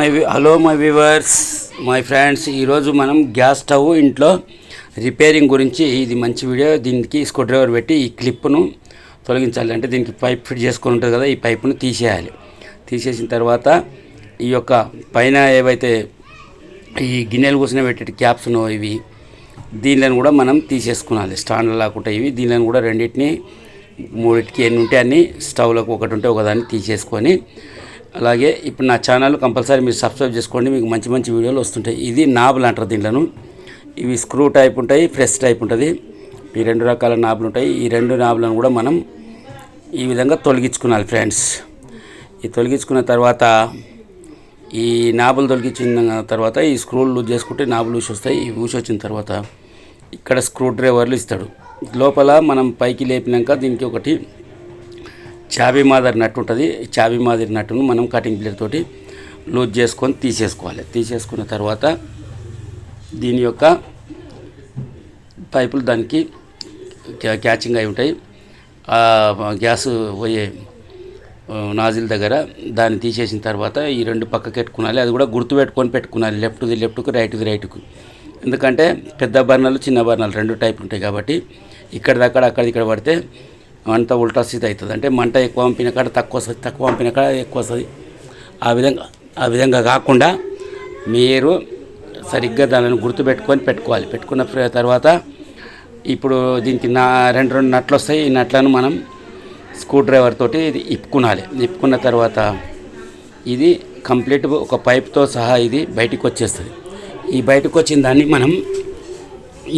My we- hello my viewers my friends ఈరోజు మనం gas stove ఇంట్లో రిపేరింగ్ గురించి ఇది మంచి వీడియో. దీనికి స్క్రూ డ్రైవర్ పెట్టి ఈ క్లిప్ను తొలగించాలి. అంటే దీనికి పైప్ ఫిట్ చేసుకొని ఉంటుంది కదా ఈ పైప్ను తీసేయాలి. తీసేసిన తర్వాత ఈ యొక్క పైన ఏవైతే ఈ గిన్నెలు కూర్చుని పెట్టే క్యాప్స్ ఉన్నో ఇవి దీనిలను కూడా మనం తీసేసుకున్నాలి స్టాండ్లు లేకుండా ఇవి దీనిలను కూడా రెండింటిని మూడింటికి ఎన్ని ఉంటే అన్ని స్టవ్లకు ఒకటి ఉంటే ఒకదాన్ని తీసేసుకొని అలాగే ఇప్పుడు నా ఛానల్ కంపల్సరీ మీరు సబ్స్క్రైబ్ చేసుకోండి మీకు మంచి మంచి వీడియోలు వస్తుంటాయి. ఇది నాబులు అంటారు దీంట్లను. ఇవి స్క్రూ టైప్ ఉంటాయి ఫ్రెష్ టైప్ ఉంటుంది. ఈ రెండు రకాల నాబులు ఉంటాయి. ఈ రెండు నాబులను కూడా మనం ఈ విధంగా తొలగించుకోవాలి ఫ్రెండ్స్. ఈ తొలగించుకున్న తర్వాత ఈ నాబులు తొలగించిన తర్వాత ఈ స్క్రూలు లూజ్ చేసుకుంటే నాబులు ఊసి వస్తాయి. ఈ ఊసి వచ్చిన తర్వాత ఇక్కడ స్క్రూ డ్రైవర్లు ఇస్తాడు. లోపల మనం పైకి లేపినాక దీనికి ఒకటి చాబీ మాదిరి నట్టు ఉంటుంది. చాబీ మాదిరి నట్టును మనం కటింగ్ ప్లేట్ తోటి లూజ్ చేసుకొని తీసేసుకోవాలి. తీసేసుకున్న తర్వాత దీని యొక్క పైపులు దానికి క్యాచింగ్ అయి ఉంటాయి. గ్యాస్ పోయే నాజిల్ దగ్గర దాన్ని తీసేసిన తర్వాత ఈ రెండు పక్కకి పెట్టుకోవాలి అది కూడా గుర్తు పెట్టుకొని పెట్టుకోవాలి లెఫ్ట్ది లెఫ్ట్కు రైట్ది రైట్కు ఎందుకంటే పెద్ద బర్ణాలు చిన్న బర్ణాలు రెండు టైపులు ఉంటాయి కాబట్టి ఇక్కడిదక్కడ అక్కడ ఇక్కడ పడితే అంతా ఉల్టా స్థితి అవుతుంది. అంటే మంట ఎక్కువ పంపిన కాడ తక్కువ వస్తుంది తక్కువ పంపిన కాడ ఎక్కువ వస్తుంది ఆ విధంగా ఆ విధంగా కాకుండా మీరు సరిగ్గా దానిని గుర్తుపెట్టుకొని పెట్టుకోవాలి. పెట్టుకున్న తర్వాత ఇప్పుడు దీనికి నా రెండు రెండు నట్లు వస్తాయి. ఈ నట్లను మనం స్క్రూ డ్రైవర్ తోటి ఇది ఇప్పుకునాలి. ఇప్పుకున్న తర్వాత ఇది కంప్లీట్ ఒక పైప్తో సహా ఇది బయటికి వచ్చేస్తుంది. ఈ బయటకు వచ్చిన దాన్ని మనం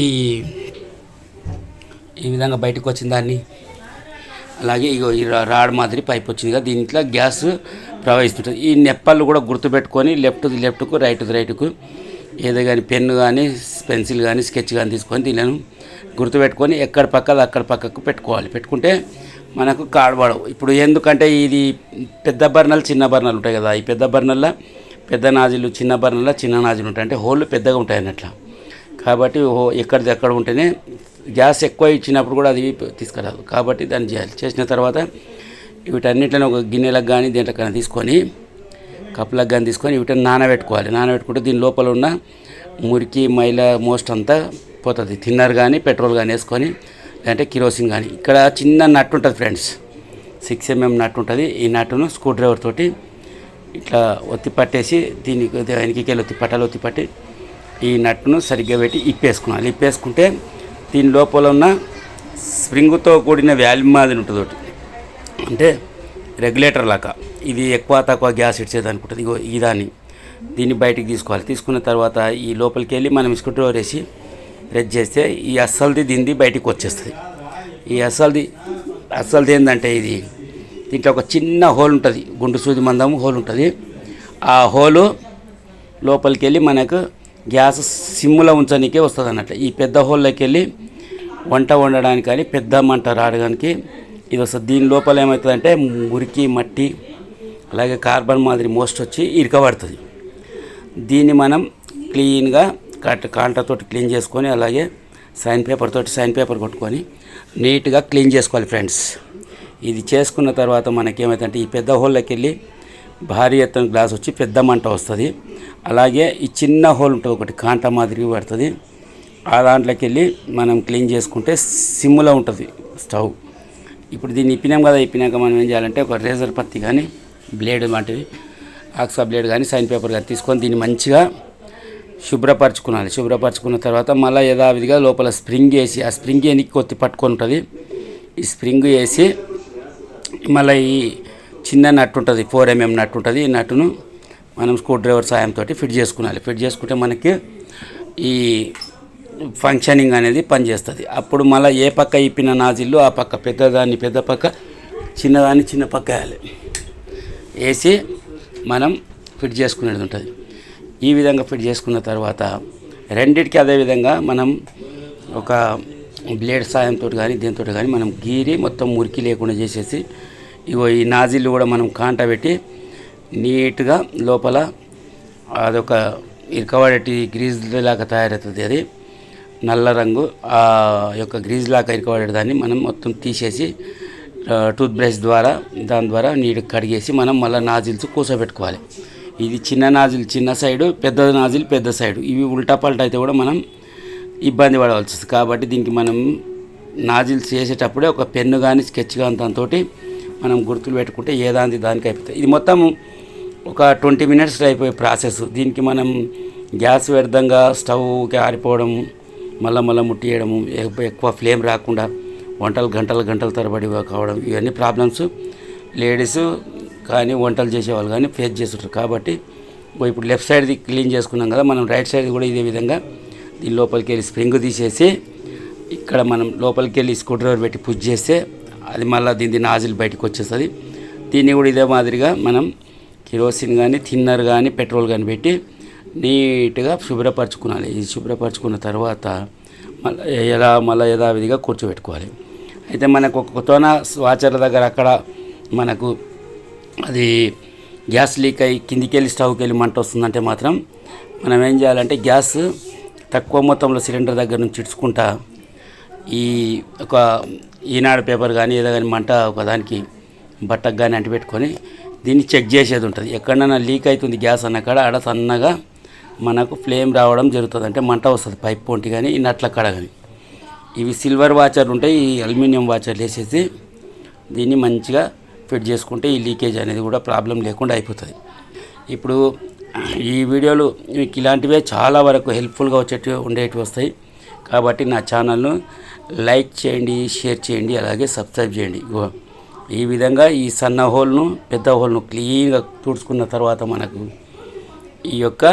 ఈ ఈ విధంగా బయటకు వచ్చిన దాన్ని అలాగే ఇగో ఈ రాడ్ మాదిరి పైప్ వచ్చింది కదా దీంట్లో గ్యాస్ ప్రవహిస్తుంటుంది. ఈ నెప్పలు కూడా గుర్తుపెట్టుకొని లెఫ్ట్ది లెఫ్ట్కు రైట్ది రైట్కు ఏదో కానీ పెన్ను కానీ పెన్సిల్ కానీ స్కెచ్ కానీ తీసుకొని దీనిని గుర్తుపెట్టుకొని ఎక్కడ పక్కది అక్కడ పక్కకు పెట్టుకోవాలి. పెట్టుకుంటే మనకు కాడబడవు ఇప్పుడు ఎందుకంటే ఇది పెద్ద బర్నలు చిన్న బర్నలు ఉంటాయి కదా. ఈ పెద్ద బర్నల్లో పెద్ద నాజులు చిన్న బర్నల్లో చిన్న నాజులు ఉంటాయి. అంటే హోళ్ళు పెద్దగా ఉంటాయి అన్నట్ల. కాబట్టి ఓ ఎక్కడిది ఎక్కడ ఉంటేనే గ్యాస్ ఎక్కువ ఇచ్చినప్పుడు కూడా అది తీసుకురాదు. కాబట్టి దాన్ని చేయాలి. చేసిన తర్వాత వీటన్నిటిని ఒక గిన్నెలకు కానీ దీంట్లో కానీ తీసుకొని కప్పులకు కానీ తీసుకొని వీటిని నానబెట్టుకోవాలి. నానబెట్టుకుంటే దీని లోపల ఉన్న మురికి మైల మోస్ట్ అంతా పోతుంది. తిన్నర్ కానీ పెట్రోల్ కానీ వేసుకొని లేదంటే కిరోసిన్ కానీ ఇక్కడ చిన్న నట్టు ఉంటుంది ఫ్రెండ్స్. సిక్స్ ఎంఎం నట్టు ఉంటుంది. ఈ నట్టును స్క్రూ డ్రైవర్ తోటి ఇట్లా ఒత్తి పట్టేసి దీనికి వెనకకి ఒత్తి పట్టాలి. ఒత్తి పట్టి ఈ నట్టును సరిగ్గా పెట్టి ఇప్పేసుకోవాలి ఇప్పేసుకుంటే దీని లోపల ఉన్న స్ప్రింగ్తో కూడిన వ్యాల్యూ మాదిరి ఉంటుంది ఒకటి. అంటే రెగ్యులేటర్ లాగా. ఇది ఎక్కువ తక్కువ గ్యాస్ ఇచ్చేది ఉంటుంది ఇగో ఈ దాన్ని. దీన్ని బయటికి తీసుకోవాలి. తీసుకున్న తర్వాత ఈ లోపలికి వెళ్ళి మనం స్క్రూ డ్రైవర్ వేసి ప్రెస్ చేస్తే ఈ అస్సలది దీనిది బయటికి వచ్చేస్తుంది. ఈ అస్సలది అస్సలది ఏంటంటే ఇది? దీంట్లో ఒక చిన్న హోల్ ఉంటుంది. గుండు సూది మందము హోల్ ఉంటుంది. ఆ హోలు లోపలికి వెళ్ళి మనకు గ్యాస్ సిమ్లో ఉంచడానికే వస్తుంది అన్నట్టు ఈ పెద్ద హోల్లోకి వెళ్ళి వంట వండడానికి కానీ పెద్ద మంట రావడానికి ఇది వస్తుంది. దీని లోపల ఏమవుతుందంటే మురికి మట్టి అలాగే కార్బన్ మాదిరి మోస్ట్ వచ్చి ఇరకబడుతుంది. దీన్ని మనం క్లీన్గా కట్ కాంటతోటి క్లీన్ చేసుకొని అలాగే సైన్ పేపర్ తోటి సైన్ పేపర్ కొట్టుకొని నీట్గా క్లీన్ చేసుకోవాలి ఫ్రెండ్స్. ఇది చేసుకున్న తర్వాత మనకేమవుతుందంటే ఈ పెద్ద హోల్లోకి వెళ్ళి భారీ ఎత్తున గ్లాస్ వచ్చి పెద్ద మంట వస్తుంది. అలాగే ఈ చిన్న హోల్ ఉంటుంది ఒకటి కాంట మాదిరి పడుతుంది. ఆ దాంట్లోకి వెళ్ళి మనం క్లీన్ చేసుకుంటే సిమ్లో ఉంటుంది స్టవ్. ఇప్పుడు దీన్ని ఇప్పినాం కదా ఇప్పినాక మనం ఏం చేయాలంటే ఒక రేజర్ పత్తి కానీ బ్లేడ్ లాంటివి ఆక్సా బ్లేడ్ కానీ సైన్ పేపర్ కానీ తీసుకొని దీన్ని మంచిగా శుభ్రపరచుకోవాలి శుభ్రపరచుకున్న తర్వాత మళ్ళీ యథావిధిగా లోపల స్ప్రింగ్ వేసి ఆ స్ప్రింగ్ ఎనికి కొత్తి పట్టుకొని ఉంటుంది. ఈ స్ప్రింగ్ వేసి మళ్ళీ ఈ చిన్న నట్టు ఉంటుంది ఫోర్ ఎంఎం నట్టు ఉంటుంది. ఈ నట్టును మనం స్క్రూ డ్రైవర్ సాయంతో ఫిట్ చేసుకోవాలి ఫిట్ చేసుకుంటే మనకి ఈ ఫంక్షనింగ్ అనేది పనిచేస్తుంది. అప్పుడు మళ్ళీ ఏ పక్క ఇప్పిన నాజిల్లు ఆ పక్క పెద్దదాన్ని పెద్ద పక్క చిన్నదాన్ని చిన్న పక్క వేయాలి. వేసి మనం ఫిట్ చేసుకునేది ఉంటుంది. ఈ విధంగా ఫిట్ చేసుకున్న తర్వాత రెండిటికి అదే విధంగా మనం ఒక బ్లేడ్ సాయంతో కానీ దీంతో కానీ మనం గీరి మొత్తం మురికి లేకుండా చేసేసి ఇగో ఈ నాజిల్ కూడా మనం కాంట పెట్టి నీట్గా లోపల అదొక ఇరకబడేటి గ్రీజ్ లాగా తయారవుతుంది అది. నల్ల రంగు ఆ యొక్క గ్రీజ్ లాగా ఇరకబడే దాన్ని మనం మొత్తం తీసేసి టూత్ బ్రష్ ద్వారా దాని ద్వారా నీటి కడిగేసి మనం మళ్ళీ నాజిల్స్ కూర్చోబెట్టుకోవాలి ఇది చిన్న నాజిల్ చిన్న సైడు పెద్ద నాజిల్ పెద్ద సైడు. ఇవి ఉల్టా పల్టా అయితే కూడా మనం ఇబ్బంది పడవలసి వస్తుంది. కాబట్టి దీనికి మనం నాజిల్స్ చేసేటప్పుడే ఒక పెన్ను కానీ స్కెచ్ కానీ దాంతో మనం గుర్తులు పెట్టుకుంటే ఏదాంది దానికి అయిపోతుంది ఇది మొత్తం ఒక ట్వంటీ మినిట్స్ అయిపోయే ప్రాసెస్. దీనికి మనం గ్యాస్ వ్యర్థంగా స్టవ్కి ఆరిపోవడం మళ్ళీ మళ్ళీ ముట్టియడము ఎక్కువ- ఫ్లేమ్ రాకుండా వంటలు గంటలు గంటల తరబడి కావడం ఇవన్నీ ప్రాబ్లమ్స్ లేడీస్ కానీ వంటలు చేసేవాళ్ళు కానీ ఫేస్ చేస్తుంటారు. కాబట్టి ఇప్పుడు లెఫ్ట్ సైడ్ది క్లీన్ చేసుకున్నాం కదా మనం రైట్ సైడ్ కూడా ఇదే విధంగా దీని లోపలికి వెళ్ళి స్ప్రింగ్ తీసేసి ఇక్కడ మనం లోపలికి వెళ్ళి స్క్రూ డ్రైవర్ పెట్టి పుష్ చేస్తే అది మళ్ళీ దీని నాజిల్ బయటకు వచ్చేస్తుంది. దీన్ని కూడా ఇదే మాదిరిగా మనం కిరోసిన్ కానీ థిన్నర్ కానీ పెట్రోల్ కానీ పెట్టి నీట్గా శుభ్రపరచుకోవాలి ఇది శుభ్రపరచుకున్న తర్వాత మళ్ళీ ఎలా మళ్ళీ యథావిధిగా కూర్చోబెట్టుకోవాలి. అయితే మనకు ఒక తోన వాచర్ల దగ్గర అక్కడ మనకు అది గ్యాస్ లీక్ అయ్యి కిందికి వెళ్ళి స్టవ్కి వెళ్ళి మంట వస్తుందంటే మాత్రం మనం ఏం చేయాలంటే గ్యాస్ తక్కువ మొత్తంలో సిలిండర్ దగ్గర నుంచి ఇడ్చుకుంటా ఈ ఒక ఈనాడు పేపర్ కానీ ఏదో కానీ మంట ఒకదానికి బట్టకు కానీ అంటిపెట్టుకొని దీన్ని చెక్ చేసేది ఉంటుంది. ఎక్కడైనా లీక్ అవుతుంది గ్యాస్ అన్న కాడ ఆడ సన్నగా మనకు ఫ్లేమ్ రావడం జరుగుతుంది. అంటే మంట వస్తుంది పైప్ పొంటి కానీ ఈ నట్ల కాడ కానీ. ఇవి సిల్వర్ వాచర్లు ఉంటాయి ఈ అల్యూమినియం వాచర్లు వేసేసి దీన్ని మంచిగా ఫిట్ చేసుకుంటే ఈ లీకేజ్ అనేది కూడా ప్రాబ్లం లేకుండా అయిపోతుంది. ఇప్పుడు ఈ వీడియోలు మీకు ఇలాంటివే చాలా వరకు హెల్ప్ఫుల్గా వచ్చేటివి ఉండేటివి వస్తాయి. కాబట్టి నా ఛానల్ను లైక్ చేయండి షేర్ చేయండి అలాగే సబ్స్క్రైబ్ చేయండి. ఈ విధంగా ఈ సన్న హోల్ను పెద్ద హోల్ను క్లీన్గా తుడుచుకున్న తర్వాత మనకు ఈ యొక్క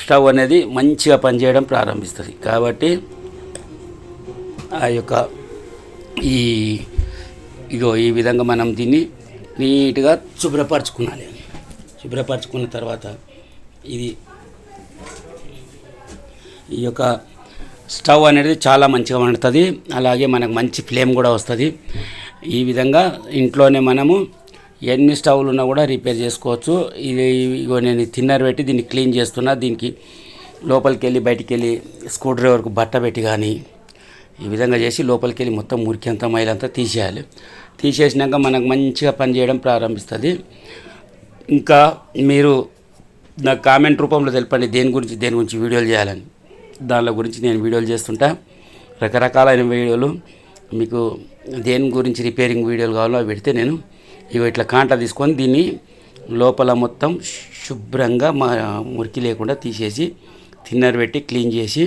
స్టవ్ అనేది మంచిగా పనిచేయడం ప్రారంభిస్తుంది. కాబట్టి ఆ యొక్క ఈ ఇగో ఈ విధంగా మనం దీన్ని నీట్గా శుభ్రపరచుకున్నాలి శుభ్రపరచుకున్న తర్వాత ఇది ఈ యొక్క స్టవ్ అనేది చాలా మంచిగా వండుతుంది. అలాగే మనకు మంచి ఫ్లేమ్ కూడా వస్తుంది. ఈ విధంగా ఇంట్లోనే మనము ఎన్ని స్టవ్లు ఉన్నా కూడా రిపేర్ చేసుకోవచ్చు. ఇది ఇగో నేను తిన్నర్ పెట్టి దీన్ని క్లీన్ చేస్తున్నా. దీనికి లోపలికి వెళ్ళి బయటికి వెళ్ళి స్క్రూ డ్రైవర్కు బట్ట పెట్టి కానీ ఈ విధంగా చేసి లోపలికి వెళ్ళి మొత్తం మురికి అంత మైలంతా తీసేయాలి. తీసేసినాక మనకు మంచిగా పనిచేయడం ప్రారంభిస్తుంది. ఇంకా మీరు నాకు కామెంట్ రూపంలో తెలపండి. దేని గురించి దేని గురించి వీడియోలు చేయాలని. దానిలో గురించి నేను వీడియోలు చేస్తుంటా. రకరకాలైన వీడియోలు. మీకు దేని గురించి రిపేరింగ్ వీడియోలు కావాలో అవి పెడితే నేను ఇవి ఇట్లా కాంట తీసుకొని దీన్ని లోపల మొత్తం శుభ్రంగా మా మురికి లేకుండా తీసేసి తిన్నర్ పెట్టి క్లీన్ చేసి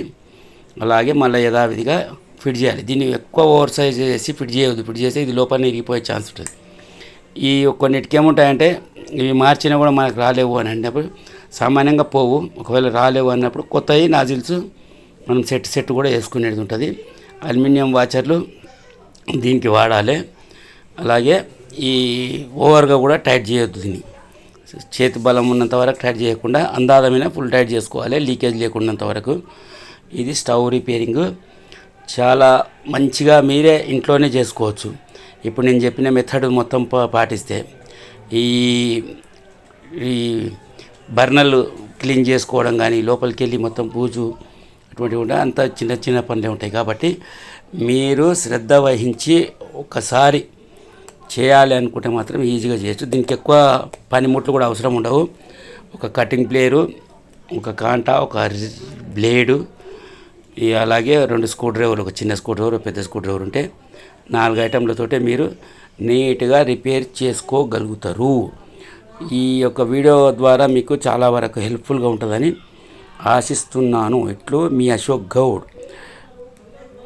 అలాగే మళ్ళీ యథావిధిగా ఫిట్ చేయాలి. దీన్ని ఎక్కువ ఓవర్ సైజ్ చేసి ఫిట్ చేయవద్దు ఫిట్ చేస్తే ఇది లోపల ఇరిగిపోయే ఛాన్స్ ఉంటుంది. ఈ కొన్నిటికి ఏముంటాయంటే ఇవి మార్చినా కూడా మనకు రాలేవు అని అన్నప్పుడు సామాన్యంగా పోవు. ఒకవేళ రాలేవు అన్నప్పుడు కొత్తవి నాజిల్స్ మనం సెట్ సెట్ కూడా వేసుకునేది ఉంటుంది. అల్యూమినియం వాచర్లు దీనికి వాడాలి. అలాగే ఈ ఓవర్గా కూడా టైట్ చేయొద్దు దీన్ని. చేతి బలం ఉన్నంత వరకు టైట్ చేయకుండా అందాదమైన ఫుల్ టైట్ చేసుకోవాలి. లీకేజ్ లేకున్నంత వరకు. ఇది స్టవ్ రిపేరింగ్. చాలా మంచిగా మీరే ఇంట్లోనే చేసుకోవచ్చు. ఇప్పుడు నేను చెప్పిన మెథడ్ మొత్తం పాటిస్తే ఈ ఈ బర్నర్లు క్లీన్ చేసుకోవడం కానీ లోపలికి వెళ్ళి మొత్తం పూజు అటువంటివి ఉంటాయి అంత చిన్న చిన్న పనులే ఉంటాయి కాబట్టి మీరు శ్రద్ధ వహించి ఒకసారి చేయాలి అనుకుంటే మాత్రం ఈజీగా చేయొచ్చు. దీనికి ఎక్కువ పనిముట్లు కూడా అవసరం ఉండవు. ఒక కటింగ్ ప్లేయరు ఒక కాంటా ఒక బ్లేడు అలాగే రెండు స్క్రూ డ్రైవర్లు ఒక చిన్న స్క్రూ డ్రైవర్ పెద్ద స్క్రూ డ్రైవర్ ఉంటే నాలుగు ఐటెంలతోటే మీరు నీట్గా రిపేర్ చేసుకోగలుగుతారు. ఈ యొక్క వీడియో ద్వారా మీకు చాలా వరకు హెల్ప్ఫుల్గా ఉంటుందని ఆశిస్తున్నాను. ఇట్లు మీ అశోక్ గౌడ్.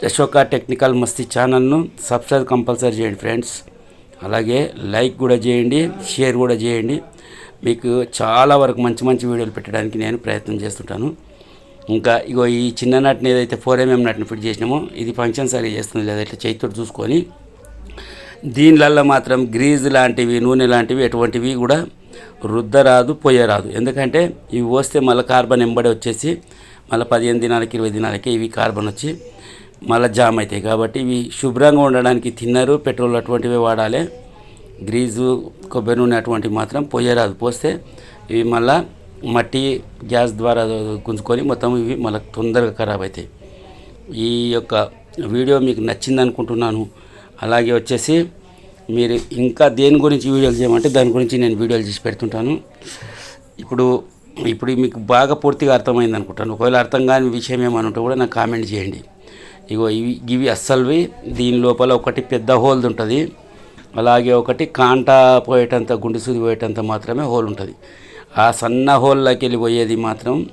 అశోక టెక్నికల్ మస్తీ ఛానల్ను సబ్స్క్రైబ్ కంపల్సరీ చేయండి ఫ్రెండ్స్. అలాగే లైక్ కూడా చేయండి షేర్ కూడా చేయండి. మీకు చాలా వరకు మంచి మంచి వీడియోలు పెట్టడానికి నేను ప్రయత్నం చేస్తుంటాను. ఇంకా ఇగో ఈ చిన్ననాటిని ఏదైతే ఫోర్ ఎంఎం నటిని ఫిట్ చేసినామో ఇది ఫంక్షన్ సరిగా చేస్తుంది లేదంటే ఇట్లా చేతితో చూసుకొని దీనిలల్లో మాత్రం గ్రీజ్ లాంటివి నూనె లాంటివి ఎటువంటివి కూడా రుద్దరాదు పోయరాదు. ఎందుకంటే ఇవి పోస్తే మళ్ళీ కార్బన్ ఎంబడి వచ్చేసి మళ్ళీ పదిహేను దినాలకి ఇరవై దినాలకి ఇవి కార్బన్ వచ్చి మళ్ళీ జామ్ అవుతాయి కాబట్టి ఇవి శుభ్రంగా ఉండడానికి తిన్నరు పెట్రోల్ అటువంటివి వాడాలి. గ్రీజు కొబ్బరి నూనె అటువంటివి మాత్రం పోయరాదు. పోస్తే ఇవి మళ్ళీ మట్టి గ్యాస్ ద్వారా గుంజుకొని మొత్తం ఇవి మళ్ళీ తొందరగా ఖరాబ్ అవుతాయి ఈ యొక్క వీడియో మీకు నచ్చింది అనుకుంటున్నాను అలాగే వచ్చేసి మీరు ఇంకా దేని గురించి వీడియోలు చేయమంటే దాని గురించి నేను వీడియోలు చేసి పెడుతుంటాను. ఇప్పుడు ఇప్పుడు మీకు బాగా పూర్తిగా అర్థమైంది అనుకుంటాను. ఒకవేళ అర్థం కాని విషయం ఏమైనా ఉంటే కూడా నాకు కామెంట్ చేయండి. ఇగో ఇవి ఇవి అస్సలువి. దీని లోపల ఒకటి పెద్ద హోల్ది ఉంటుంది. అలాగే ఒకటి కాంట పోయేటంత గుండు సూది పోయేటంత మాత్రమే హోల్ ఉంటుంది. ఆ సన్న హోల్లోకి వెళ్ళి పోయేది మాత్రం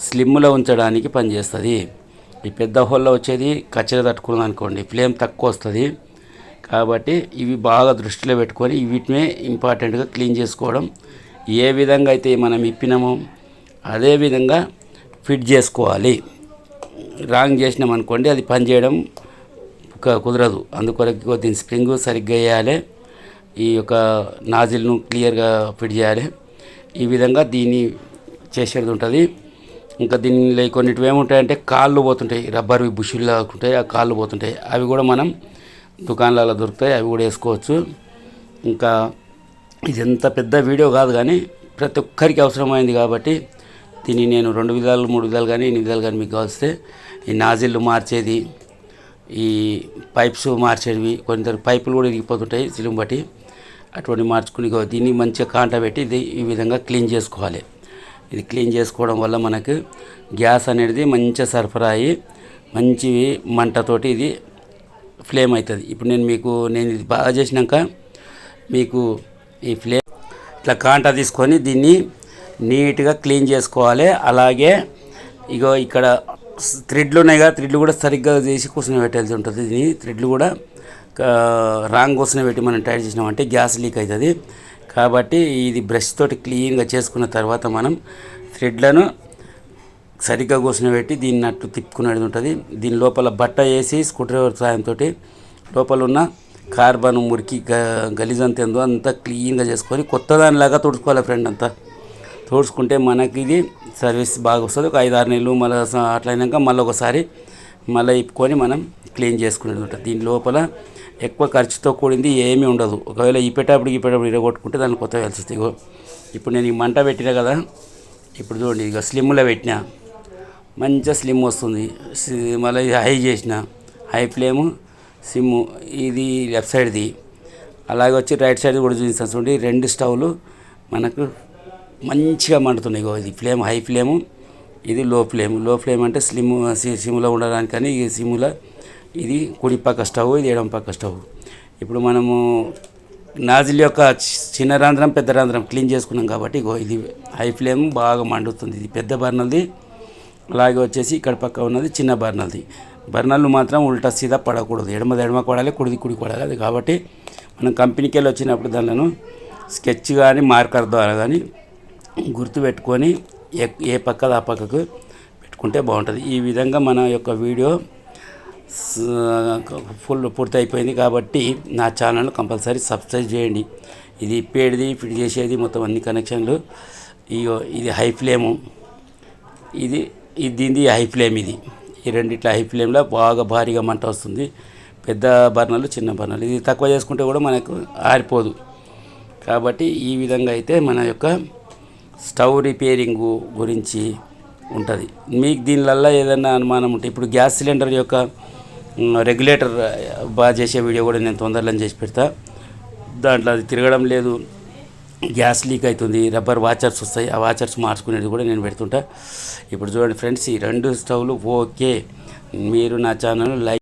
స్లిమ్లో ఉంచడానికి పనిచేస్తుంది. ఈ పెద్ద హోల్లో వచ్చేది కచ్చర తట్టుకుంది అనుకోండి ఫ్లేమ్ తక్కువ వస్తుంది. కాబట్టి ఇవి బాగా దృష్టిలో పెట్టుకొని వీటినే ఇంపార్టెంట్గా క్లీన్ చేసుకోవడం ఏ విధంగా అయితే మనం ఇప్పినామో అదే విధంగా ఫిట్ చేసుకోవాలి. రాంగ్ చేసినాం అనుకోండి అది పనిచేయడం కుదరదు. అందుకొరకు దీని స్ప్రింగ్ సరిగ్గా వేయాలి. ఈ యొక్క నాజిల్ను క్లియర్గా ఫిట్ చేయాలి. ఈ విధంగా దీన్ని చేసేది ఉంటుంది. ఇంకా దీనిలో కొన్నిటివి ఏముంటాయంటే కాళ్ళు పోతుంటాయి. రబ్బర్వి బుషుల్లా ఉంటాయి. ఆ కాళ్ళు పోతుంటాయి. అవి కూడా మనం దుకాణాలలో దొరుకుతాయి అవి కూడా వేసుకోవచ్చు. ఇంకా ఇది ఎంత పెద్ద వీడియో కాదు కానీ ప్రతి ఒక్కరికి అవసరమైంది కాబట్టి దీన్ని నేను రెండు విధాలు మూడు విధాలు కానీ ఎన్ని విధాలు కానీ మీకు కావలిస్తే ఈ నాజిల్లు మార్చేది ఈ పైప్స్ మార్చేవి కొందరు పైపులు కూడా ఇరిగిపోతుంటాయి సిలుం బట్టి. అటువంటి మార్చుకుని దీన్ని మంచిగా కాంట పెట్టి ఇది ఈ విధంగా క్లీన్ చేసుకోవాలి. ఇది క్లీన్ చేసుకోవడం వల్ల మనకు గ్యాస్ అనేది మంచిగా సరఫరా అయ్యి మంచి మంటతోటి ఇది ఫ్లేమ్ అవుతుంది ఇప్పుడు నేను మీకు నేను ఇది బాగా చేసినాక మీకు ఈ ఫ్లేమ్ ఇట్లా కాంటా తీసుకొని దీన్ని నీట్గా క్లీన్ చేసుకోవాలి. అలాగే ఇగో ఇక్కడ థ్రెడ్లు ఉన్నాయి కదా థ్రెడ్లు కూడా సరిగ్గా చేసి కూర్చొని పెట్టాల్సి ఉంటుంది. దీన్ని థ్రెడ్లు కూడా రాంగ్ కూర్చొని పెట్టి మనం టైట్ చేసినామంటే గ్యాస్ లీక్ అవుతుంది కాబట్టి ఇది బ్రష్ తోటి క్లీన్గా చేసుకున్న తర్వాత మనం థ్రెడ్లను సరిగ్గా కూర్చోబెట్టి దీన్ని అట్టు తిప్పుకునేది ఉంటుంది దీని లోపల బట్ట వేసి స్క్రూడ్రైవర్ సాయంతో లోపల ఉన్న కార్బన్ మురికి గ గలీజ్ అంత ఏందో అంతా క్లీన్గా చేసుకొని కొత్త దానిలాగా తుడుచుకోవాలి ఫ్రెండ్ అంతా. తుడుచుకుంటే మనకి ఇది సర్వీస్ బాగా వస్తుంది. ఒక ఐదు ఆరు నెలలు మళ్ళీ అట్లయినాక మళ్ళీ ఒకసారి మళ్ళీ ఇప్పుకొని మనం క్లీన్ చేసుకునేది ఉంటుంది దీని లోపల ఎక్కువ ఖర్చుతో కూడింది ఏమీ ఉండదు. ఒకవేళ ఇప్పేటప్పుడు ఇప్పేటప్పుడు ఇరగొట్టుకుంటే దాన్ని కొత్త వెళ్తుంది ఇగో ఇప్పుడు నేను ఈ మంట పెట్టినా కదా ఇప్పుడు చూడండి ఇక స్లిమ్లో పెట్టినా. మంచిగా స్లిమ్ వస్తుంది. సి- మళ్ళీ ఇది హై చేసిన హై ఫ్లేము సిమ్ ఇది లెఫ్ట్ సైడ్ది అలాగే వచ్చి రైట్ సైడ్ కూడా చూపిస్తాను చూడండి. రెండు స్టవ్లు మనకు మంచిగా మండుతున్నాయి ఇది ఫ్లేమ్ హై ఫ్లేము ఇది లో ఫ్లేమ్లో ఫ్లేమ్ అంటే స్లిమ్ సి- సిమ్లో ఉండడానికని ఈ సిమ్లో ఇది కుడి పక్క స్టవ్ ఇది ఎడమ పక్క స్టవ్ ఇప్పుడు మనము నాజిల్ యొక్క చి- చిన్న రంధ్రం పెద్ద రంధ్రం క్లీన్ చేసుకున్నాం కాబట్టి ఇగో ఇది హై ఫ్లేమ్ బాగా మండుతుంది. ఇది పెద్ద బర్నల్ది. అలాగే వచ్చేసి ఇక్కడ పక్క ఉన్నది చిన్న బర్నల్ది. బర్నర్లు మాత్రం ఉల్టా సీదా పడకూడదు. ఎడమది ఎడమ కొడాలి కుడిది కుడి కొడాలి అది కాబట్టి మనం కంపెనీకి వెళ్ళి వచ్చినప్పుడు దానిలను స్కెచ్ కానీ మార్కర్ ద్వారా కానీ గుర్తుపెట్టుకొని ఏ ఏ పక్కది ఆ పక్కకు పెట్టుకుంటే బాగుంటుంది. ఈ విధంగా మన యొక్క వీడియో ఫుల్ పూర్తి అయిపోయింది కాబట్టి నా ఛానల్ కంపల్సరీ సబ్స్క్రైబ్ చేయండి. ఇది ఇప్పేది ఫిట్ చేసేది మొత్తం అన్ని కనెక్షన్లు. ఇగో ఇది హై ఫ్లేము. ఇది దీనిది హై ఫ్లేమ్ ఇది. ఈ రెండిట్ల హై ఫ్లేమ్లో బాగా భారీగా మంట వస్తుంది. పెద్ద బర్నర్లు చిన్న బర్నర్లు. ఇది తక్కువ చేసుకుంటే కూడా మనకు ఆరిపోదు. కాబట్టి ఈ విధంగా అయితే మన యొక్క స్టవ్ రిపేరింగ్ గురించి ఉంటుంది. మీకు దీనివల్ల ఏదైనా అనుమానం ఉంటే ఇప్పుడు గ్యాస్ సిలిండర్ యొక్క రెగ్యులేటర్ బాగా చేసే వీడియో కూడా నేను తొందరలో చేసి పెడతా. దాంట్లో అది తిరగడం లేదు. గ్యాస్ లీక్ అవుతుంది రబ్బర్ వాచర్స్ వస్తాయి ఆ వాచర్స్ మార్చుకునేది కూడా నేను పెడుతుంటా. ఇప్పుడు చూడండి ఫ్రెండ్స్ ఈ రెండు స్టవ్లు ఓకే. మీరు నా ఛానల్ లైక్